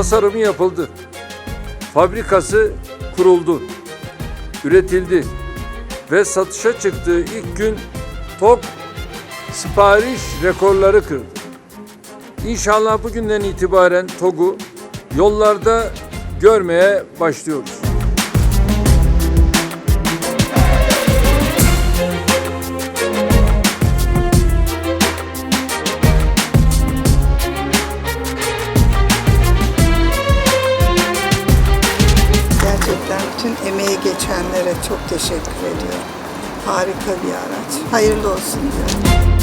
tasarımı yapıldı. Fabrikası kuruldu. Üretildi ve satışa çıktığı ilk gün TOK sipariş rekorları kırdı. İnşallah bugünden itibaren TOG'u yollarda görmeye başlıyoruz. Bütün emeği geçenlere çok teşekkür ediyorum. Harika bir araç. Hayırlı olsun diyorum.